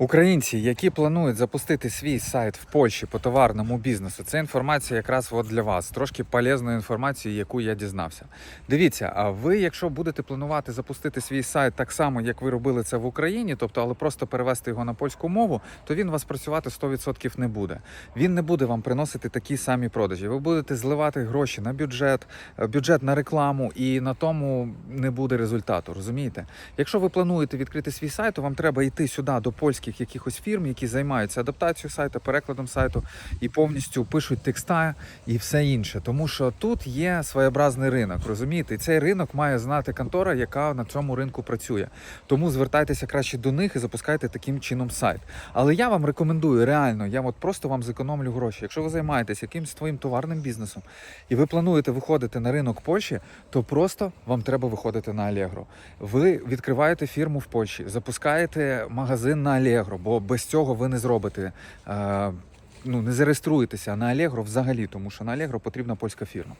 Українці, які планують запустити свій сайт в Польщі по товарному бізнесу, це інформація якраз от для вас. Трошки полезної інформації, яку я дізнався. Дивіться, а ви, якщо будете планувати запустити свій сайт так само, як ви робили це в Україні, тобто, але просто перевести його на польську мову, то він у вас працювати 100% не буде. Він не буде вам приносити такі самі продажі. Ви будете зливати гроші на бюджет, е, бюджет на рекламу, і на тому не буде результату. Розумієте? Якщо ви плануєте відкрити свій сайт, то вам треба йти сюди до польських якихось фірм, які займаються адаптацією сайту, перекладом сайту і повністю пишуть текста і все інше. Тому що тут є своєобразний ринок, розумієте? І цей ринок має знати контора, яка на цьому ринку працює. Тому звертайтеся краще до них і запускайте таким чином сайт. Але я вам рекомендую реально, я от просто вам зекономлю гроші. Якщо ви займаєтесь якимось своїм товарним бізнесом і ви плануєте виходити на ринок Польщі, то просто вам треба виходити на Allegro. Ви відкриваєте фірму в Польщі, запускаєте магазин на Allegro, бо без цього ви не зробите. Ну, не зареєструєтеся на Allegro взагалі, тому що на Allegro потрібна польська фірма.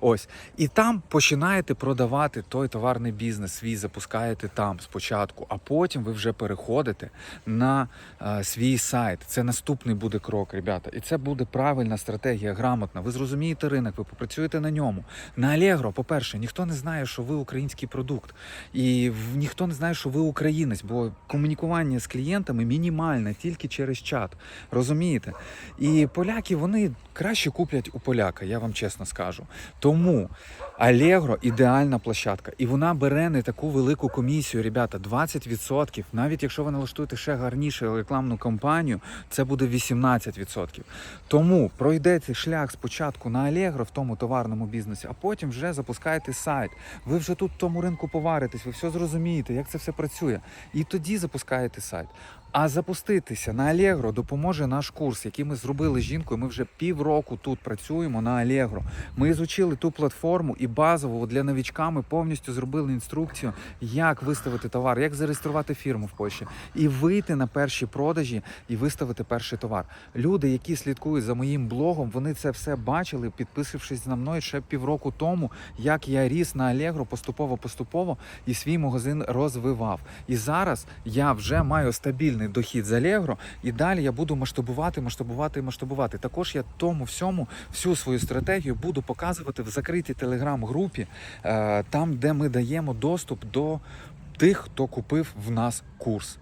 Ось. І там починаєте продавати той товарний бізнес свій, запускаєте там спочатку, а потім ви вже переходите на е, свій сайт. Це наступний буде крок, ребята. І це буде правильна стратегія, грамотна. Ви зрозумієте ринок, ви попрацюєте на ньому. На Allegro, по-перше, ніхто не знає, що ви український продукт. І ніхто не знає, що ви українець, бо комунікування з клієнтами мінімальне тільки через чат. Розумієте? І поляки вони краще куплять у поляка, я вам чесно скажу. Тому Allegro ідеальна площадка, і вона бере не таку велику комісію, ребята, 20%. Навіть якщо ви налаштуєте ще гарніше рекламну кампанію, це буде 18%. Тому пройдете шлях спочатку на Allegro в тому товарному бізнесі, а потім вже запускаєте сайт. Ви вже тут в тому ринку поваритесь, ви все зрозумієте, як це все працює. І тоді запускаєте сайт. А запуститися на Allegro допоможе наш курс, який ми зробили жінкою. Ми вже півроку тут працюємо на Allegro. Ми ізучили ту платформу і базово для новічка ми повністю зробили інструкцію, як виставити товар, як зареєструвати фірму в Польщі, і вийти на перші продажі і виставити перший товар. Люди, які слідкують за моїм блогом, вони це все бачили, підписавшись на мною ще півроку тому, як я ріс на Allegro поступово-поступово і свій магазин розвивав. І зараз я вже маю стабільний дохід з Allegro, і далі я буду масштабувати, масштабувати і масштабувати. Також я тому всьому всю свою стратегію буду показувати в закритій телеграм-групі, е, там, де ми даємо доступ до тих, хто купив в нас курс.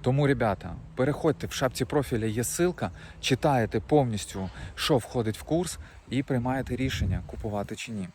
Тому, ребята, переходьте в шапці профіля, є ссылка, читаєте повністю, що входить в курс, і приймаєте рішення, купувати чи ні.